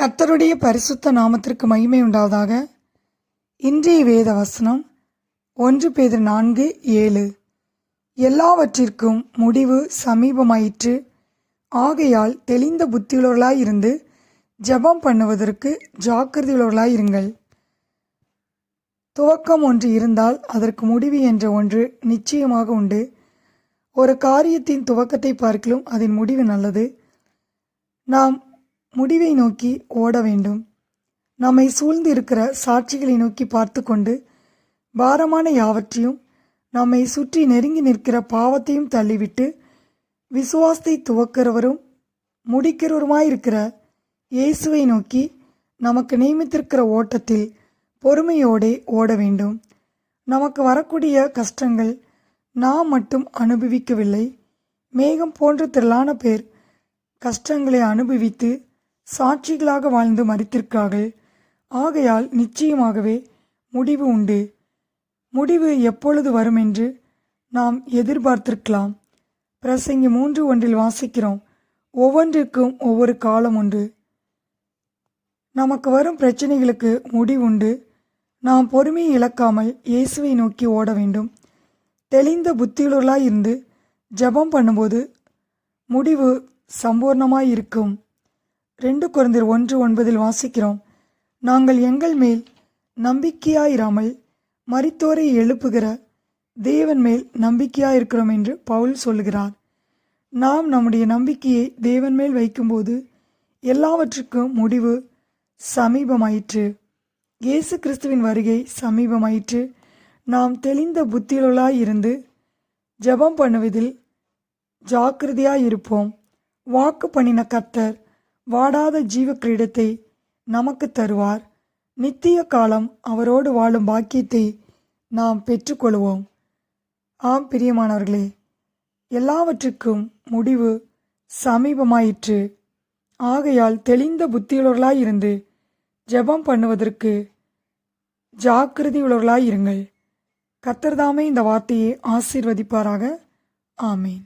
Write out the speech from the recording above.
கர்த்தருடைய பரிசுத்த நாமத்திற்கு மகிமை உண்டாவதாக. இன்றைய வேத வசனம் ஒன்று பேர் நான்கு ஏழு. எல்லாவற்றிற்கும் முடிவு சமீபமாயிற்று. ஆகையால் தெளிந்த புத்தியுள்ளவர்களாயிருந்து ஜெபம் பண்ணுவதற்கு ஜாக்கிரதையுள்ளவர்களாயிருங்கள் துவக்கம் ஒன்று இருந்தால் அதற்கு முடிவு என்ற ஒன்று நிச்சயமாக உண்டு. ஒரு காரியத்தின் துவக்கத்தை பார்க்கலும் அதன் முடிவு நல்லது. நாம் முடிவை நோக்கி ஓட வேண்டும். நம்மை சூழ்ந்து இருக்கிற சாட்சிகளை நோக்கி பார்த்து கொண்டு பாரமான யாவற்றையும் நம்மை சுற்றி நெருங்கி நிற்கிற பாவத்தையும் தள்ளிவிட்டு விசுவாசத்தை துவக்கிறவரும் முடிக்கிறவருமாயிருக்கிற இயேசுவை நோக்கி நமக்கு நியமித்திருக்கிற ஓட்டத்தில் பொறுமையோடே ஓட வேண்டும். நமக்கு வரக்கூடிய கஷ்டங்கள் நாம் மட்டும் அனுபவிக்கவில்லை. மேகம் போன்ற திரளான பேர் கஷ்டங்களை அனுபவித்து சாட்சிகளாக வாழ்ந்து மறித்திருக்கார்கள் ஆகையால் நிச்சயமாகவே முடிவு உண்டு. முடிவு எப்பொழுது வரும் என்று நாம் எதிர்பார்த்திருக்கலாம். பிரசங்கி மூன்று ஒன்றில் வாசிக்கிறோம். ஒவ்வொன்றிற்கும் ஒவ்வொரு காலம் உண்டு. நமக்கு வரும் பிரச்சனைகளுக்கு முடிவுண்டு நாம் பொறுமையை இழக்காமல் இயேசுவை நோக்கி ஓட வேண்டும். தெளிந்த புத்தியுள்ளவர்களாய் இருந்து ஜெபம் பண்ணும்போது முடிவு சம்பூர்ணமாய் இருக்கும். ரெண்டு குழந்தைர் ஒன்று ஒன்பதில் வாசிக்கிறோம். நாங்கள் எங்கள் மேல் நம்பிக்கையாயிராமல் மரித்தோரை எழுப்புகிற தேவன் மேல் நம்பிக்கையாயிருக்கிறோம் என்று பவுல் சொல்லுகிறார். நாம் நம்முடைய நம்பிக்கையை தேவன் மேல் வைக்கும்போது எல்லாவற்றுக்கும் முடிவு சமீபமாயிற்று. இயேசு கிறிஸ்துவின் வருகை சமீபமாயிற்று. நாம் தெளிந்த புத்தியுள்ளவர்களாய் இருந்து ஜெபம் பண்ணுவதில் ஜாக்கிரதையாயிருப்போம் வாக்கு பண்ணின கர்த்தர் வாடாத ஜீவ கிரீடத்தை நமக்கு தருவார். நித்திய காலம் அவரோடு வாழும் பாக்கியத்தை நாம் பெற்றுக்கொள்வோம். ஆம் பிரியமானவர்களே எல்லாவற்றுக்கும் முடிவு சமீபமாயிற்று. ஆகையால் தெளிந்த புத்தியுள்ளவர்களாயிருந்து ஜெபம் பண்ணுவதற்கு ஜாக்கிரதையுள்ளவர்களாயிருங்கள் கத்தர்தாமே இந்த வார்த்தையை ஆசீர்வதிப்பாராக. ஆமேன்.